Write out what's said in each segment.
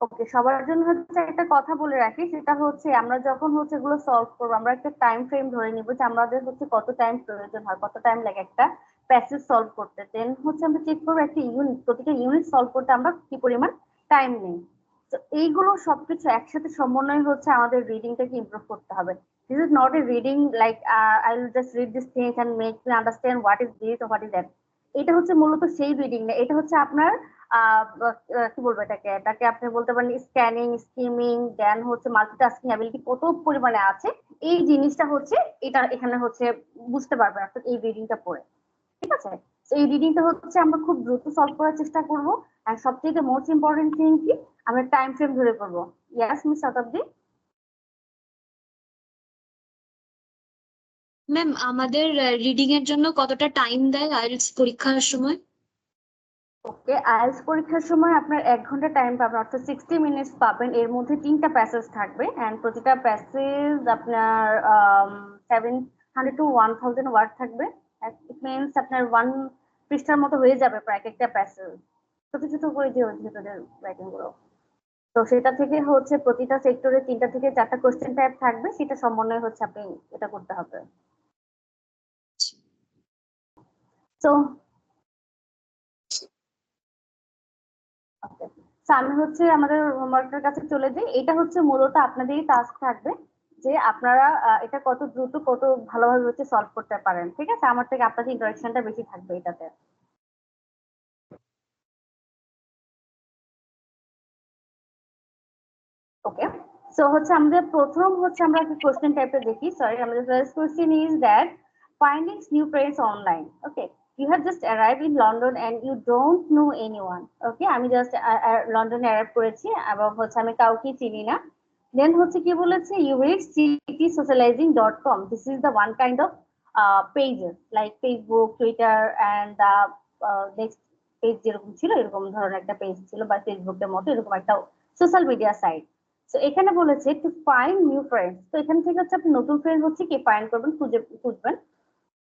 ওকে সবার জন্য হচ্ছে একটা কথা বলে রাখি, সেটা হচ্ছে আমরা যখন হচ্ছে এগুলো সলভ করব, আমরা একটা টাইম ফ্রেম ধরে নিব যে আমাদের হচ্ছে কত টাইম প্রয়োজন হয়, কত টাইম লাগে একটা প্যাসেজ সলভ করতে। দেন হচ্ছে আমরা চেক করব একটা ইউনিট প্রতিটা ইউনিট সলভ করতে আমরা কি পরিমাণ টাইম নেই। তো এইগুলো সবকিছু একসাথে সমন্বয় হচ্ছে আমাদের রিডিংটাকে ইমপ্রুভ করতে হবে। This is not a reading like I will just read this things and make me understand what is this what is that এটা হচ্ছে মূলত সেই রিডিং না এটা হচ্ছে আপনার কি বলব এটাকে? এটাকে আপনি বলতে পারেন স্ক্যানিং স্কিমিং দেন হচ্ছে মাল্টিটাস্কিং অ্যাবিলিটি কত পরিমাণে আছে? এই জিনিসটা হচ্ছে, এটা এখানে হচ্ছে বুঝতে পারবেন অর্থাৎ এই রিডিংটা পড়ে। ঠিক আছে? এই রিডিংটা হচ্ছে আমরা খুব দ্রুত সলভ করার চেষ্টা করব। আর সবথেকে মোস্ট ইম্পর্টেন্ট থিং কি? আমরা টাইম ফ্রেম ধরে করব ইয়াস মিস শতাব্দী? ম্যাম আমাদের রিডিং এর জন্য কতটা টাইম দেয়? আইএলটিএস পরীক্ষার সময়? ওকে আইএলটিএস পরীক্ষার সময় আপনার এক ঘণ্টা টাইম পাবেন অর্থাৎ সিক্সটি মিনিটস পাবেন। এর মধ্যে তিনটা প্যাসেজ থাকবে অ্যান্ড প্রতিটা প্যাসেজ আপনার seven hundred to one thousand word থাকবে। ইট মিনস আপনার ওয়ান পৃষ্ঠার মতো হয়ে যাবে প্রায় এক একটা প্যাসেজ ছোট ছোট করে যে ভেতরের রাইটিংগুলো। তো সেটা থেকে হচ্ছে প্রতিটা সেক্টরে তিনটা থেকে চারটা কোশ্চেন টাইপ থাকবে সেটা সমন্বয় হচ্ছে আপনি এটা করতে হবে। তো আমি হচ্ছে আমাদের হোমওয়ার্কের কাছে চলে যাই। এটা হচ্ছে মূলত আপনাদেরই টাস্ক থাকবে যে আপনারা এটা কত দ্রুত, কত ভালোভাবে হচ্ছে সলভ করতে পারেন, ঠিক আছে? আমার থেকে আপনাদের ইন্টারাকশনটা বেশি থাকবে এটাতে। ওকে সো হচ্ছে আমাদের প্রথম হচ্ছে আমরা একটা কোশ্চেন টাইপের দেখি। সরি আমাদের first question is that finding new friends online. Okay. You have just arrived in london and you don't know anyone. Okay আমি জাস্ট লন্ডনে অ্যারাইভ করেছি এবং হচ্ছে আমি কাউকে চিনি না। দেন হচ্ছে কি বলেছে you read citysocializing.com this is the one kind of uh, pages like facebook twitter and the uh, next page যেরকম ছিল এরকম ধরনের একটা পেজ ছিল বা ফেসবুকের মতো এরকম একটা সোশ্যাল মিডিয়া সাইট তো এখানে বলেছে টু ফাইন্ড নিউ ফ্রেন্ডস তো এখান থেকে হচ্ছে আপনি নতুন ফ্রেন্ড হচ্ছে কি ফাইন্ড করবেন খুঁজে খুঁজবেন।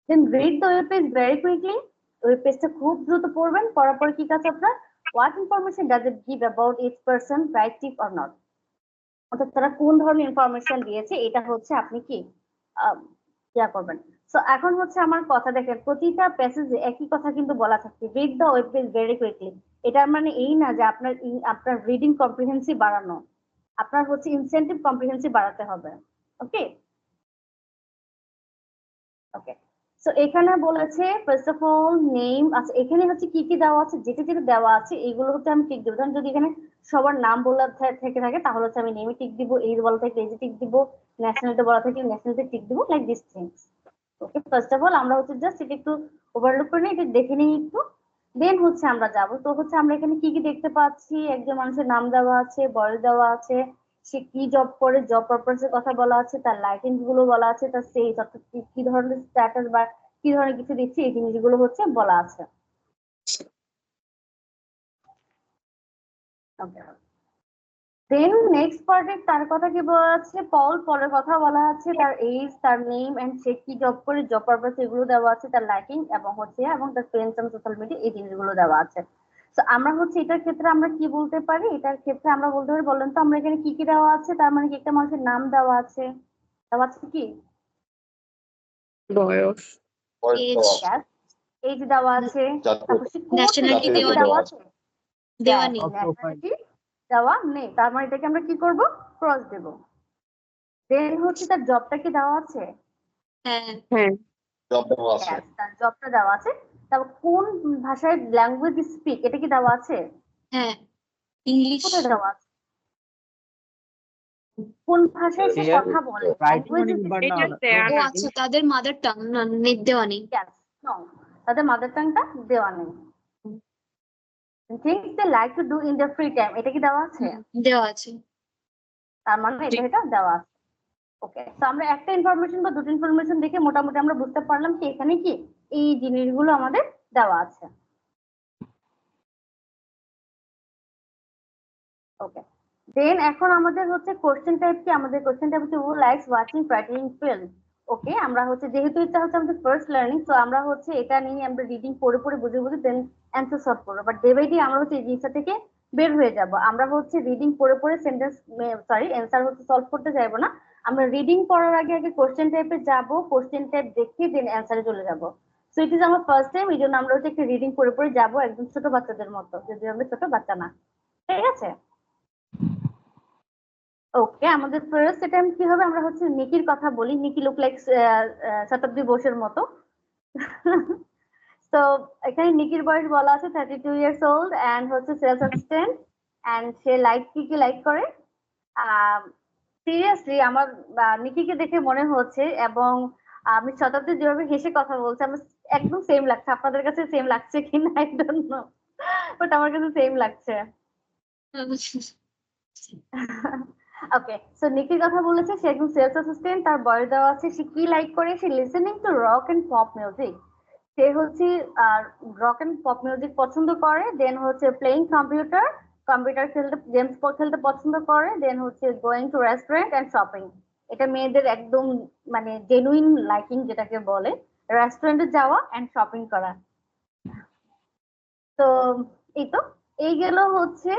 Then read the web page very quickly web পেজটা খুব দ্রুত পড়বেন, পড়ার পরে কি কাজ আপনার? What information does it give about each person right tip or not অর্থাৎ তারা কোন ধরনের ইনফরমেশন দিয়েছে, এটা হচ্ছে আপনি কি ইয়া করবেন। সো এখন হচ্ছে আমার কথা দেখেন, প্রতিটা প্যাসেজে একই কথা কিন্তু বলা থাকছে read the web page very quickly এটার মানে এই না যে আপনার আপনার রিডিং কম্প্রিহেন্সিভ বাড়ানো, আপনার হচ্ছে ইনসেন্টিভ কম্প্রিহেন্সিভ বাড়াতে হবে। ওকে ওকে সো এখানে বলেছে ফার্স্ট অফ অল নেম আচ্ছা এখানে হচ্ছে কি কি দেওয়া আছে, যেটা যেটা দেওয়া আছে এগুলো হচ্ছে আমি টিক দেবো। যদি এখানে সবার নাম বলা থা- থেকে থাকে, তাহলে হচ্ছে আমি নেমে টিক দিব এজ বলা থাকে এজে টিক দিব ন্যাশনালিটি বলা থাকে ন্যাশনালিটি টিক দিব like this things okay first of all আমরা হচ্ছে জাস্ট এটা একটু ওভারলুক করে নিই, এটা দেখে নিই একটু। দেন হচ্ছে আমরা যাব। তো হচ্ছে আমরা এখানে কি কি দেখতে পাচ্ছি? একজন মানুষের নাম দেওয়া আছে, বয়স দেওয়া আছে সে কি জব করে জব পারপাসের কথা বলা আছে, তার লাইসেন্সগুলো বলা আছে, তার সেই অর্থাৎ কি- ধরনের স্ট্যাটাস বা কি ধরনের কিছু দিচ্ছে, এই জিনিসগুলো হচ্ছে বলা আছে। দেন নেক্সট পার্টে তার কথা কি বলা আছে? পল পলের কথা বলা আছে, তার এজ তার নেম এন্ড সে কি জব করে জব পারপাস এগুলো দেওয়া আছে, তার লাইকিং এবং হচ্ছে, এবং তার ফ্রেন্ডস এন্ড সোশ্যাল মিডিয়া এই জিনিসগুলো দেওয়া আছে। আমরা হচ্ছে এটার ক্ষেত্রে আমরা কি বলতে পারি? এটার ক্ষেত্রে আমরা বলতে পারি বলেন তো আমরা এখানে কি কি দেওয়া আছে? তার মানে কি একটা মানুষের নাম দেওয়া আছে? দেওয়া আছে কি? বয়স। এজ দেওয়া আছে। দেওয়া নেই। আছে? দেওয়া নেই। দেওয়া নেই। তার মানে এটাকে আমরা কি করব? ক্রস দেব। দেন হচ্ছে তার জবটা কি দেওয়া আছে? হ্যাঁ। হ্যাঁ। জব দেওয়া আছে। তার জবটা দেওয়া আছে। তারপর কোন ভাষায় ল্যাঙ্গুয়েজ স্পিক এটা কি দেওয়া আছে? হ্যাঁ ইংলিশ কোথায় দেওয়া আছে? কোন ভাষায় সে কথা বলে? not- ও আচ্ছা তাদের মাদার টাং নেট দেওয়া নেই। তাদের মাদার টাংটা দেওয়া নেই। Things they like to do in the free time এটা কি দেওয়া আছে? দেওয়া আছে। তার মানে এটা এটা দেওয়া আছে। ওকে তো আমরা একটা ইনফরমেশন বা দুটো ইনফরমেশন দেখে মোটামুটি আমরা বুঝতে পারলাম কি এখানে কি এই জিনিসগুলো আমাদের দেওয়া আছে। ওকে দেন এখন আমাদের হচ্ছে কোশ্চেন টাইপ কি? আমাদের কোশ্চেন টাইপ হচ্ছে likes watching practising film okay আমরা হচ্ছে যেহেতু এটা হচ্ছে আমাদের ফার্স্ট লার্নিং তো আমরা হচ্ছে এটা নিয়ে আমরা রিডিং পড়ে পড়ে বুঝে বুঝে দেন অ্যান্সার সলভ করব। বাট ডে বাই ডে আমরা হচ্ছে এই জিনিসটা থেকে বের হয়ে যাব। আমরা হচ্ছে রিডিং পড়ে পড়ে সেন্টেন্স সরি অ্যান্সার হচ্ছে সলভ করতে যাব না। আমরা রিডিং পড়ার আগে আগে কোশ্চেন টাইপে যাব কোশ্চেন টাইপ দেখে দেন অ্যান্সারে চলে যাব। সো ইট ইজ আমার ফার্স্ট টাইম এই জন্য আমরা হচ্ছে একটু রিডিং পড়ে পড়ে যাব একদম ছোট বাচ্চাদের মতো যদি আমরা ছোট বাচ্চা না। ঠিক আছে? ওকে আমাদের ফার্স্ট টাইম কি হবে? আমরা হচ্ছে নিকির কথা বলি। নিকি লুক লাইক শতাব্দী বোসের মতো। তো এখানে নিকির বয়স বলা আছে thirty two years old and হচ্ছে সেলস অ্যাসিস্ট্যান্ট অ্যান্ড সে লাইক কি কি লাইক করে? সিরিয়াসলি আমার নিকিকে দেখে মনে হচ্ছে এবং আমি শতাব্দী যেভাবে হেসে কথা বলছে, আমার একদম সেম লাগছে। আপনাদের কাছে সেম লাগছে কি না আই ডোন্ট নো বাট আমার কাছে সেম লাগছে। ওকে সো নিকির কথা বলেছে, সে একজন সেলস অ্যাসিস্ট্যান্ট তার বয়স দেওয়া আছে, সে কি লাইক করে? সে listening to rock and pop music সে হচ্ছে রক এন্ড পপ মিউজিক পছন্দ করে দেন হচ্ছে প্লেইং কম্পিউটার কম্পিউটার খেলতে, গেমস খেলতে পছন্দ করে দেন হচ্ছে going to restaurant and shopping এটা মেয়েদের একদম মানে জেনুইন লাইকিং যেটাকে বলে রেস্টুরেন্টে যাওয়া এন্ড শপিং করা। তো এই তো, এই গেল হচ্ছে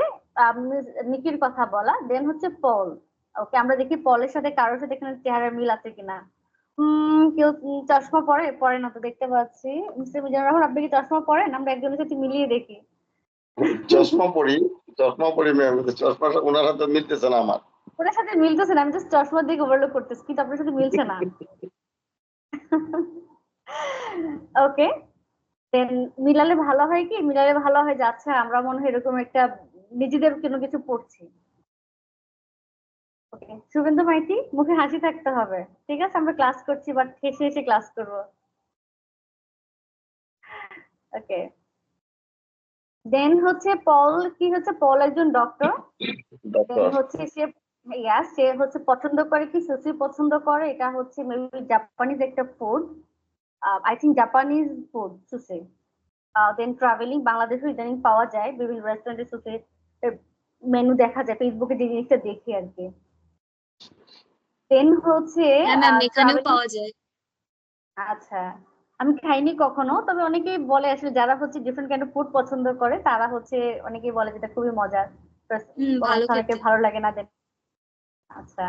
নিকির কথা বলা দেন হচ্ছে পল ওকে আমরা দেখি পলের সাথে কারোর সাথে এখানে চেহারার মিল আছে কিনা। উম কেউ চশমা পরে পরে না তো দেখতে পাচ্ছি। মিস্টার মিজানুর রহমান, আপনি কি চশমা পরেন? আমরা একজনের সাথে মিলিয়ে দেখি। চশমা পরি চশমা পরি চশমা ওনার হাতে মিলতেছে না আমার। ওনার সাথে মিলতেছে না, আমি জাস্ট চশমার দিকে ওভারলুক করতেছি, কিন্তু আপনার সাথে মিলছে না। ওকে দেন মিলালে ভালো হয় কি? মিলালে ভালো হয় যাচ্ছে, আমরা মনে হয় এরকম একটা নিজেদের কোনো কিছু পড়ছি। ওকে শুভেন্দু মাইতি, মুখে হাসি থাকতে হবে। ঠিক আছে, আমরা ক্লাস করছি বাট হেসে হেসে ক্লাস করব। ওকে দেন হচ্ছে পল কি হচ্ছে? পল একজন ডক্টর দেন হচ্ছে সে ইয়া সে হচ্ছে পছন্দ করে কি? সুশি পছন্দ করে। এটা হচ্ছে মেবি জাপানিজ একটা food I think Japanese food sushi then travelling বাংলাদেশে ইদানিং পাওয়া যায়। বিভিন্ন রেস্টুরেন্টে সুশি মেনু দেখা যায় ফেসবুকে যে জিনিসটা দেখি আর কি। দেন হচ্ছে হ্যাঁ ম্যাম এখানেও পাওয়া যায়। আচ্ছা। আমি খাইনি কখনো তবে অনেকেই বলে আসলে যারা হচ্ছে ডিফারেন্ট কাইন্ড অফ ফুড পছন্দ করে তারা হচ্ছে অনেকেই বলে যেটা খুবই মজার। ভালো অনেকে ভালো লাগে না আচ্ছা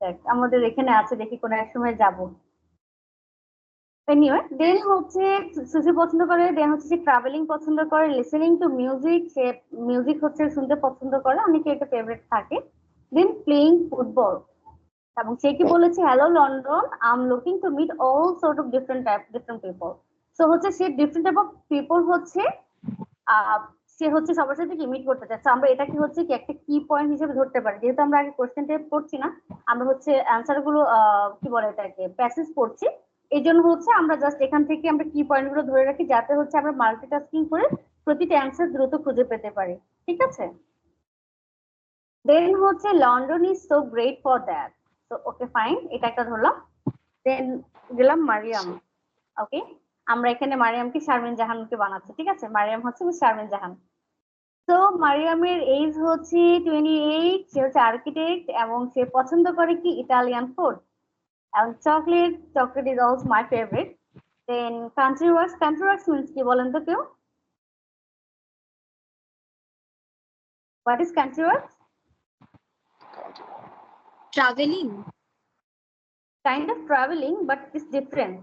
দেখ আমাদের এখানে আছে দেখি কোনো এক সময় যাব। এনিওয়ে দেন হচ্ছে সুশি পছন্দ করে দেন হচ্ছে সে ট্রাভেলিং পছন্দ করে লিসেনিং টু মিউজিক সে মিউজিক হচ্ছে শুনতে পছন্দ করে অনেকে এটা ফেভারিট থাকে। দেন প্লেইং ফুটবল এবং সে কি বলেছে hello London I am looking to meet all sort of different type different people so হচ্ছে সে ডিফারেন্ট টাইপ অফ পিপল হচ্ছে সে হচ্ছে সবার সাথে কি মিট করতে চাচ্ছে। আমরা এটা কি হচ্ছে কি একটা কি পয়েন্ট হিসেবে ধরতে পারি? যেহেতু আমরা আগে কোশ্চেন টাইপ করছি না, আমরা হচ্ছে অ্যান্সারগুলো কি বলে এটাকে প্যাসেজ পড়ছি। এই জন্য হচ্ছে আমরা জাস্ট এখান থেকে আমরা কি পয়েন্টগুলো ধরে রাখি, যাতে হচ্ছে আমরা মাল্টিটাস্কিং করে প্রতিটা অ্যান্সার দ্রুত খুঁজে পেতে পারি। ঠিক আছে? দেন হচ্ছে London is so great for that তো ওকে ফাইন এটা একটা ধরলাম। দেন গেলাম মারিয়াম। ওকে আমরা এখানে মারিয়ামকে শারমিন জাহানকে বানাচ্ছি, ঠিক আছে? মারিয়াম হচ্ছে শারমিন জাহান। তো মারিয়ামের এজ হচ্ছে টোয়েন্টি এইট সে হচ্ছে আর্কিটেক্ট এবং সে পছন্দ করে কি? ইটালিয়ান ফুড এবং chocolate chocolate is also my favourite then country works country works means কি বলেন তো কেউ? What is country works travelling kind of traveling, but it's different.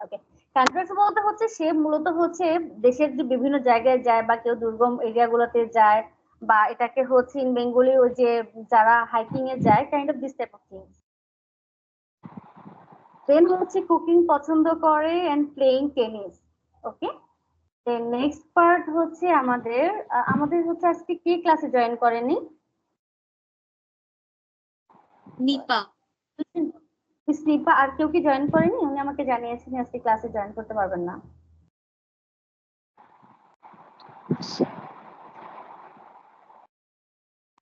Okay contract বলতে হচ্ছে সে মূলত হচ্ছে দেশের যে বিভিন্ন জায়গায় যায় বা কেউ দুর্গম এরিয়া গুলোতে যায় বা এটাকে হচ্ছে ইন বেঙ্গলি ওই যে যারা হাইকিং এ যায় kind of this type of things then হচ্ছে কুকিং পছন্দ করে and playing tennis okay next part হচ্ছে আমাদের আমাদের হচ্ছে আজকে কে ক্লাসে জয়েন করেনি? নিপা। স্নিপা আর কেউ কি জয়েন করেনি? উনি আমাকে জানিয়েছেন আজকে ক্লাসে জয়েন করতে পারবেন না।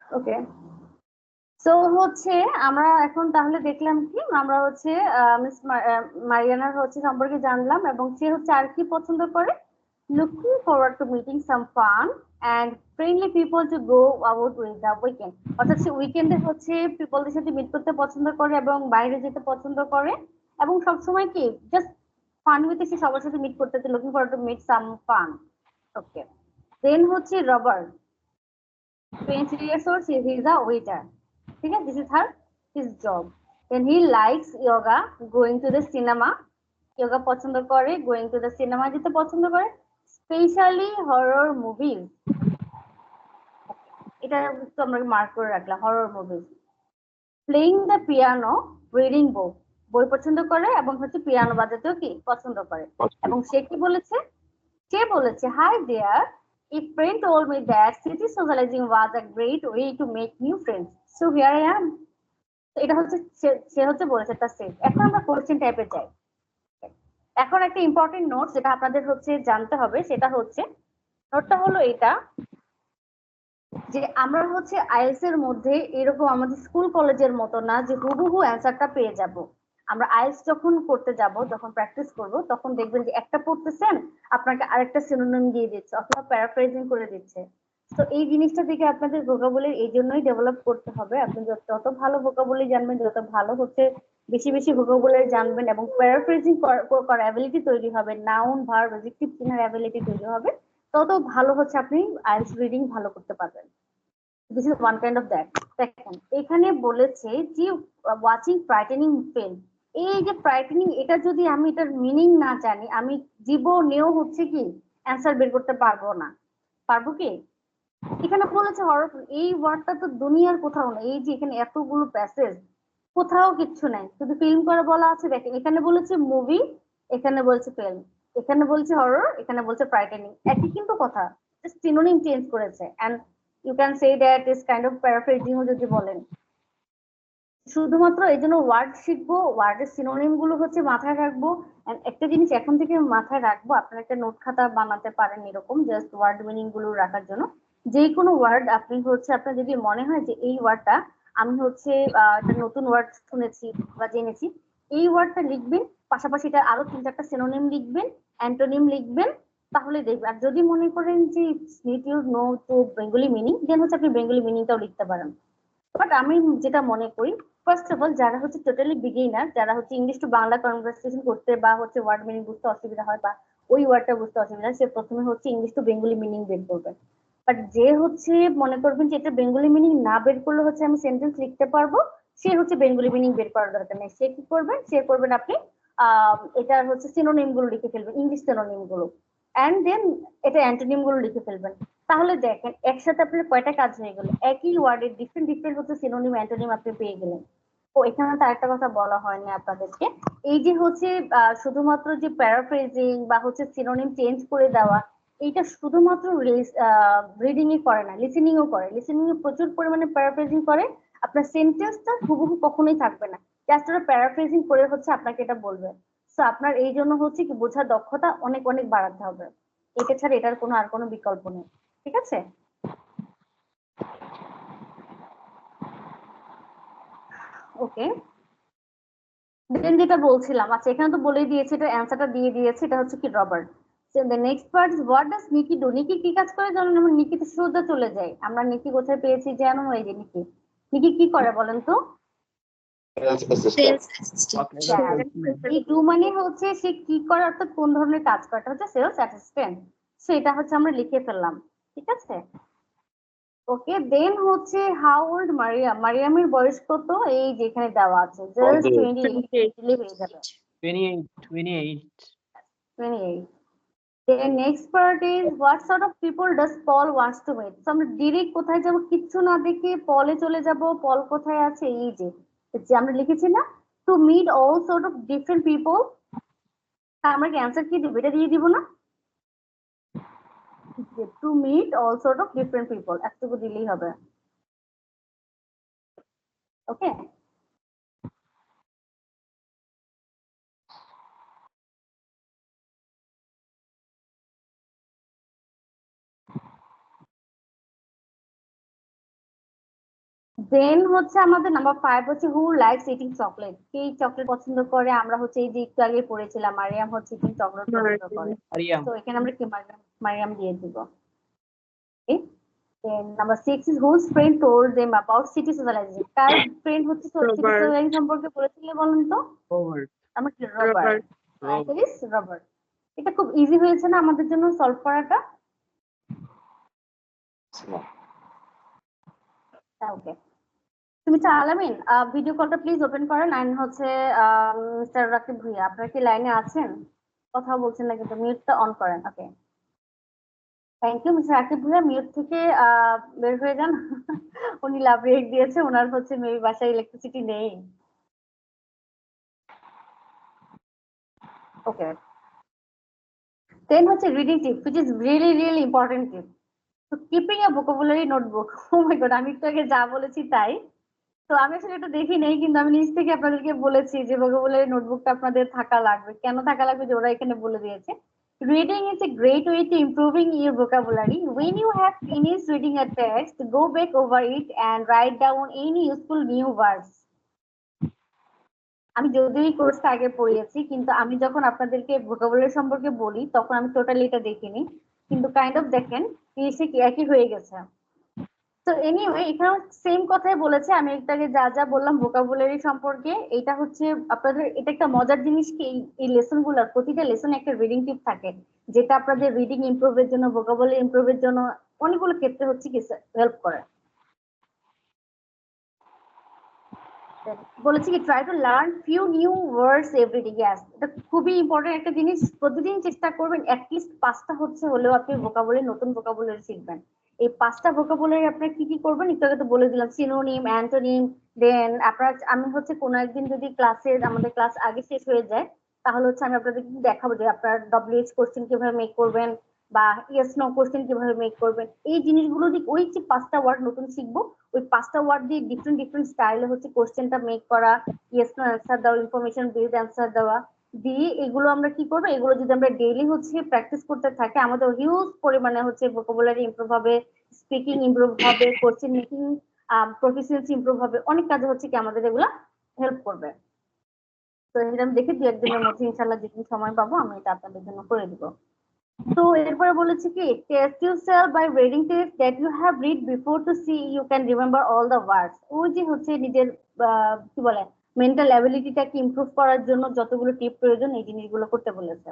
ওকে তো হচ্ছে আমরা এখন তাহলে দেখলাম কি? আমরা হচ্ছে মিস মারিয়ানার হচ্ছে সম্পর্কে জানলাম এবং সে হচ্ছে আর কি পছন্দ করে? Looking forward to meeting some fun and friendly people to go out with the weekend অর্থাৎ সে উইকেন্ডে হচ্ছে পিপলদের সাথে মিট করতে পছন্দ করে এবং বাইরে যেতে পছন্দ করে। এবং সবসময় কি জাস্ট ফান উইথে সে সবার সাথে মিট করতে looking forward to meet some fun okay then হচ্ছে Robert twenty years old he is a waiter ঠিক আছে? This is her his job then he likes yoga going to the cinema yoga পছন্দ করে going to the cinema যেতে পছন্দ করে। Specially horror movies. এটা আমরা মার্ক করে রাখলাম horror movies. Playing the piano reading book বই পছন্দ করে এবং হচ্ছে পিয়ানো বাজাতেও কি পছন্দ করে। এবং সে কি বলেছে? সে বলেছে hi there a friend told me that city socializing was a great way to make new friends so here i am. এটা হচ্ছে সে- সে হচ্ছে বলেছে তার সেট এখন আমরা কোশ্চেন টাইপে যাই। এখন একটা ইম্পর্টেন্ট নোট যেটা আপনাদের হচ্ছে জানতে হবে, সেটা হচ্ছে নোটটা হলো এটা যে আমরা হচ্ছে আইএলস এর মধ্যে এরকম আমাদের স্কুল কলেজের মতো না যে হুবহু অ্যান্সারটা পেয়ে যাব। আমরা আইএলস যখন করতে যাব, যখন প্র্যাকটিস করব, তখন দেখবেন যে একটা পড়তেছেন, আপনাকে আরেকটা সিনোনিম দিয়ে দিচ্ছে অথবা প্যারাফ্রেজিং করে দিচ্ছে। তো এই জিনিসটা থেকে আপনাদের ভোকাবুলারি এই জন্যই ডেভেলপ করতে হবে। আপনি যত ভালো ভোকাবুলারি জানবেন, যত ভালো হচ্ছে বেশি বেশি ভোকাবুলারি জানবেন এবং প্যারাফ্রেজিং করার অ্যাবিলিটি তৈরি হবে নাউন ভার্ব অ্যাডজেক্টিভ চেনার অ্যাবিলিটি তৈরি হবে, তত ভালো হচ্ছে আপনি আইএলস রিডিং ভালো করতে পারবেন। This is one kind of that দেখেন, এখানে বলেছে যে ওয়াচিং ফ্রাইটেনিং ফিল্ম এই যে ফ্রাইটেনিং এটা যদি আমি এটার মিনিং না জানি, আমি জীবনেও হচ্ছে কি অ্যান্সার বের করতে পারব না। পারব কি? এখানে বলেছে হরর এই ওয়ার্ডটা তো দুনিয়ার কোথাও নেই। এই যে এখানে এতগুলো প্যাসেজ কোথাও কিচ্ছু নাই। শুধু ফিল্ম করে বলা আছে, দেখেন, এখানে বলেছে মুভি এখানে বলছে ফিল্ম এখানে বলছে হরর এখানে বলছে ফ্রাইটেনিং একই কিন্তু কথা সিনোনিম চেঞ্জ করেছে। And you can say that is kind of paraphrasing যদি বলেন। শুধুমাত্র এই জন্য ওয়ার্ড শিখব ওয়ার্ডের সিনোনিমগুলো হচ্ছে মাথায় রাখব। একটা জিনিস এখন থেকে মাথায় রাখব, আপনার একটা নোট খাতা বানাতে পারেন এরকম জাস্ট ওয়ার্ড মিনিংগুলো রাখার জন্য। যে কোনো ওয়ার্ড আপনি হচ্ছে আপনার যদি মনে হয় যে এই ওয়ার্ডটা আমি হচ্ছে একটা নতুন ওয়ার্ড শুনেছি বা জেনেছি এই ওয়ার্ডটা লিখবেন পাশাপাশি এটা আরও তিন চারটা সিনোনিম লিখবেন অ্যান্টোনিম লিখবেন তাহলে দেখবেন। আর যদি মনে করেন যে need you know to Bengali meaning then হচ্ছে আপনি বেঙ্গলি মিনিংটাও লিখতে পারেন। বাট আমি যেটা মনে করি ফার্স্ট অফ অল যারা হচ্ছে টোটালি বিগিনার যারা হচ্ছে ইংলিশ টু বাংলা কনভারসেশন করতে বা হচ্ছে ওয়ার্ড মিনিং বুঝতে অসুবিধা হয় বা ওই ওয়ার্ডটা বুঝতে অসুবিধা হয়, সে প্রথমে হচ্ছে ইংলিশ টু বেঙ্গলি মিনিং বের করবে। বাট যে হচ্ছে মনে করবেন যে এটা বেঙ্গলি মিনিং না বের করলে হচ্ছে আমি সেন্টেন্স লিখতে পারব, সে হচ্ছে বেঙ্গলি মিনিং বের করার দরকার নেই। সে কি করবেন? সে করবেন আপনি এটা হচ্ছে সিনোনিমগুলো লিখে ফেলবেন ইংলিশ সিনোনিমগুলো। অ্যান্ড দেন এটা অ্যান্টোনিমগুলো লিখে ফেলবেন। তাহলে দেখেন, একসাথে আপনার কয়টা কাজ হয়ে গেল? একই ওয়ার্ডের ডিফারেন্ট ডিফারেন্ট হচ্ছে সিনোনিম অ্যান্টোনিম আপনি পেয়ে গেলেন। ও এখানে তো আরেকটা কথা বলা হয়নি আপনাদেরকে। এই যে হচ্ছে শুধুমাত্র যে প্যারাফ্রেজিং বা হচ্ছে সিনোনিম চেঞ্জ করে দেওয়া এইটা শুধুমাত্র রিডিং এ করে না লিসেনিং ও করে। লিসেনিং এ প্রচুর পরিমাণে প্যারাফ্রেজিং করে। আপনার সেন্টেন্সটা হুবহু কখনোই থাকবে না। জাস্ট ওরা প্যারাফ্রেজিং করে হচ্ছে আপনাকে এটা বলবে। সো আপনার এই জন্য হচ্ছে কি বোঝার দক্ষতা অনেক অনেক বাড়াতে হবে। এটা ছাড়া এটার কোনো, আর কোনো বিকল্প নেই। ঠিক আছে? ওকে দেন যেটা বলছিলাম আচ্ছা এখানে তো বলেই দিয়েছে, এটা অ্যান্সারটা দিয়ে দিয়েছে, এটা হচ্ছে কি Robert the next part what does Nicky do Nicky কি কাজ করে জানেন আমরা নিকিতে সোজা চলে যাই আমরা নিকি কোথায় পেয়েছি জানো এই যে নিকি নিকি কি করে বলেন তো মানে হচ্ছে সে কি করে অর্থাৎ কোন ধরনের কাজ করে হচ্ছে সেলস অ্যাসিস্ট্যান্ট সো এটা হচ্ছে আমরা লিখে ফেললাম ঠিক আছে ওকে দেন হচ্ছে হাউ ওল্ড মারিয়াম মারিয়ামের বয়স কত এই যেখানে দেওয়া আছে জাস্ট টোয়েন্টি এইট হয়ে যাবে 28, 28. 28. The next part is, what sort of people does Paul wants to meet? So, আমরা ডিরেক্ট কোথায় যাব কিচ্ছু না দেখে পলে চলে যাব। পল কোথায় আছে? এই যে যে আমরা লিখেছি না to meet all sort of different people আমরা কি অ্যান্সার কি দিব? এটা দিয়ে দিব না? To meet all sort of different people এতটুকু দিলেই হবে। ওকে দেন হচ্ছে আমাদের নাম্বার ফাইভ হচ্ছে হু লাইকস ইটিং চকলেট কে চকলেট পছন্দ করে? আমরা হচ্ছে এই যে একটু আগে পড়েছিলাম মারিয়াম হচ্ছে ইটিং চকলেট পছন্দ করে। তো এখানে আমরা কি মারিয়াম দিয়ে দিব। Then number six is whose friend told them about city socialization car friend হচ্ছে সিটি. সোশ্যালাইজেশন সম্পর্কে বলেছিলে বলুন তো? Robert. আমরা কি রবার্ট রবার্ট এটা খুব ইজি হয়েছে না আমাদের জন্য সলভ করাটা? ওকে তুমি আলামিন? ভিডিও কলটা প্লিজ ওপেন করেন। অ্যান্ড হচ্ছে মিস্টার রাকিব ভুইয়া, আপনারা কি লাইনে আছেন? কথা বলছেন না, কিন্তু মিউটটা অন করেন। Okay thank you mister Rakib Bhuiyan. Mute থেকে বের হয়ে যান। উনি লাভ ব্রেক দিয়েছে। ওনার হচ্ছে মেবি বাসায় ইলেকট্রিসিটি নেই। ওকে দেন হচ্ছে reading tip which is really really important tip. তো keeping a vocabulary notebook oh my God আমি একটু আগে যা বলেছি তাই। তো আমি আসলে এটা দেখি নেই, কিন্তু আমি নিজ থেকে আপনাদেরকে বলেছি যে ভোকাবুলারি নোটবুকটা আপনাদের থাকা লাগবে। কেন থাকা লাগবে যে ওরা এখানে বলে দিয়েছে? Reading is a great way to improving your vocabulary. When you have finished reading a text, go back over it and write down any useful new words. আমি যদিও এই কোর্সটা আগে পড়িয়েছি, কিন্তু আমি যখন আপনাদেরকে ভোকাবুলারি সম্পর্কে বলি, তখন আমি টোটালি এটা দেখিনি। কিন্তু কাইন্ড অফ দেখেন জিনিসটা কি একই হয়ে গেছে। তো এনিওয়ে এখানেও সেম কথাই বলেছে। আমি একটু আগে যা যা বললাম ভোকাবুলারি সম্পর্কে এটা হচ্ছে আপনাদের, এটা একটা মজার জিনিস কি, এই- লেসনগুলার প্রতিটা লেসনে একটা রিডিং টিপ থাকে। যেটা আপনাদের রিডিং ইমপ্রুভের জন্য ভোকাবুলারি ইমপ্রুভের জন্য অনেকগুলো ক্ষেত্রে হচ্ছে কি হেল্প করে। বলেছি কি try to learn few new words every day guys এটা খুবই ইম্পর্টেন্ট একটা জিনিস। প্রতিদিন চেষ্টা করবেন অ্যাটলিস্ট পাঁচটা হচ্ছে হলেও আপনি ভোকাবুলারি নতুন ভোকাবুলারি শিখবেন। এই পাঁচটা ভোকাবুলারি আপনারা কি কি করবেন? একটু আগে তো বলে দিলাম সিনোনিম অ্যান্টোনিম দেন আপনার, আমি হচ্ছে কোনো একদিন যদি ক্লাসে আমাদের ক্লাস আগে শেষ হয়ে যায়, তাহলে হচ্ছে আমি আপনাদের দেখাবো যে আপনার ডব্লিউএইচ কোশ্চেন কীভাবে মেক করবেন বা ইয়েস নো কোশ্চেন কীভাবে মেক করবেন। এই জিনিসগুলো দিয়ে ওই যে পাঁচটা ওয়ার্ড নতুন শিখব, ওই পাঁচটা ওয়ার্ড দিয়ে ডিফারেন্ট ডিফারেন্ট স্টাইলে হচ্ছে কোশ্চেনটা মেক করা ইয়েস নো অ্যান্সার দেওয়া ইনফরমেশন বেসড অ্যান্সার দেওয়া দিয়ে এগুলো আমরা কি করব? এগুলো যদি আমরা ডেইলি হচ্ছে প্র্যাকটিস করতে থাকি, আমাদের হিউজ পরিমাণে হচ্ছে ভোকাবুলারি ইমপ্রুভ হবে স্পিকিং ইমপ্রুভ হবে কোশ্চেন মেকিং প্রফিসিয়েন্সি ইমপ্রুভ হবে, অনেক কাজে হচ্ছে কি আমাদের এগুলা হেল্প করবে। তো এটা আমি দেখি দু একদিনের মধ্যে ইনশাল্লাহ যেদিন সময় পাবো আমি এটা আপনাদের জন্য করে দিব। তো এরপরে বলেছি কি test yourself by reading text that you have read before to see you can remember all the words ওই যে হচ্ছে নিজের কি বলে মেন্টাল অ্যাবিলিটিটাকে ইমপ্রুভ করার জন্য যতগুলো টিপ প্রয়োজন এই জিনিসগুলো করতে বলেছে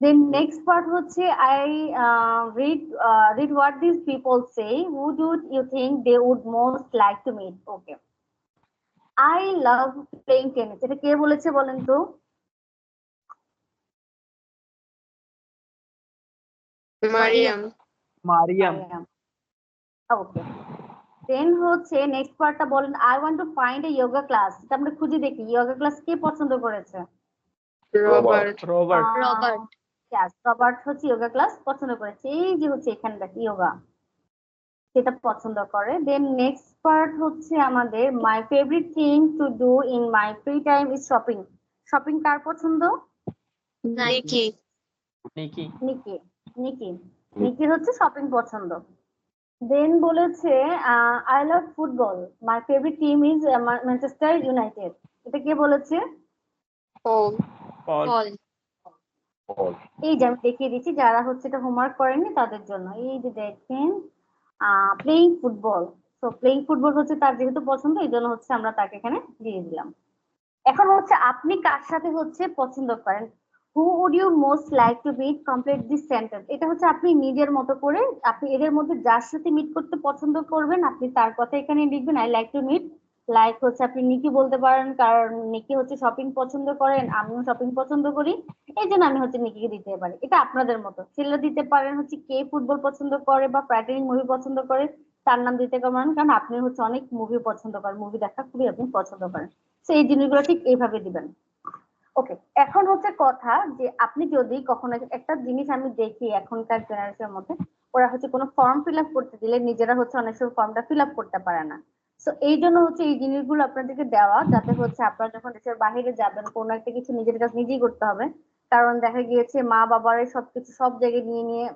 দেন নেক্সট পার্ট হচ্ছে I read read what this people say who do you think they would most like to meet okay I love playing tennis এটা কে বলেছে বলেন তো? মারিয়াম। Mariam. ওকে দেন হচ্ছে নেক্সট পার্টটা বলেন I want to find a yoga class এটা আমরা খুঁজে দেখি যোগা ক্লাস কে পছন্দ করেছে? Robert Robert. Robert yes Robert হচ্ছে যোগা ক্লাস পছন্দ করেছে। এই যে হচ্ছে এখানে দেখি যোগা সেটা পছন্দ করে। দেন নেক্সট পার্ট হচ্ছে আমাদের my favourite thing to do in my free time is shopping shopping কার পছন্দ? Nikki Nikki. নিকি নিকি নিকির হচ্ছে শপিং পছন্দ। দেন বলেছে I love football my favourite team is Manchester United এটা কে বলেছে? পল পল এই যে আমি দেখিয়ে দিচ্ছি যারা হচ্ছে এটা হোমওয়ার্ক করেননি তাদের জন্য। এই যে দেখেন প্লেইং ফুটবল তো প্লেইং ফুটবল হচ্ছে তার যেহেতু পছন্দ এই জন্য হচ্ছে আমরা তাকে এখানে দিয়ে দিলাম। এখন হচ্ছে আপনি কার সাথে হচ্ছে পছন্দ করেন? Who would you most like to meet complete this sentence এটা হচ্ছে আপনি নিজের মতো করে, আপনি এদের মধ্যে যার সাথে মিট করতে পছন্দ করবেন, আপনি তার কথা এখানে লিখবেন I like to meet like হচ্ছে আপনি নিকি বলতে পারেন, কারণ নিকি হচ্ছে শপিং পছন্দ করেন, আমিও শপিং পছন্দ করি, এই জন্য আমি হচ্ছে নিকিকে দিতে পারি। এটা আপনাদের মতো। ছেলেরা দিতে পারেন হচ্ছে কে ফুটবল পছন্দ করে বা প্যাটার্নিং মুভি পছন্দ করে, তার নাম দিতে পারেন, কারণ আপনি হচ্ছে অনেক মুভি পছন্দ করেন, মুভি দেখা খুবই আপনি পছন্দ করেন। তো এই জিনিসগুলো ঠিক এইভাবে দিবেন। ওকে এখন হচ্ছে কথা যে আপনি যদি কখনো একটা জিনিস আমি দেখি এখনকার জেনারেশনের মধ্যে, ওরা হচ্ছে কোনো ফর্ম ফিল আপ করতে দিলে নিজেরা হচ্ছে অনেক সময় ফর্মটা ফিল আপ করতে পারে না। তো এই জন্য হচ্ছে এই জিনিসগুলো আপনাদেরকে দেওয়া যাতে হচ্ছে আপনারা যখন দেশের বাইরে যাবেন, কোনো একটা কিছু নিজের কাছে নিজেই করতে হবে। কারণ দেখা গিয়েছে মা বাবারা সবকিছু সব জায়গায় নিয়ে নিয়ে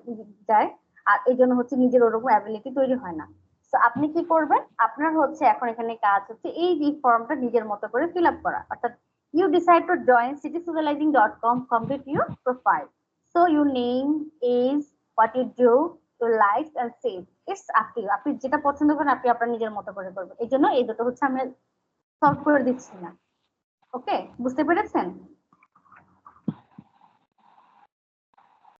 যায়, আর এই জন্য হচ্ছে নিজের ওরকম অ্যাবিলিটি তৈরি হয় না। তো আপনি কি করবেন? আপনার হচ্ছে এখন এখানে কাজ হচ্ছে এই ফর্মটা নিজের মতো করে ফিল আপ করা। অর্থাৎ you decide to join citycivilizing.com complete your profile so your name is what you do your likes and save it's up to you আপনি যেটা পছন্দ করেন আপনি আপনার নিজের মতো করে করবেন এই জন্য এই দুটো হচ্ছে আমি সলভ করে দিচ্ছি না ওকে বুঝতে পেরেছেন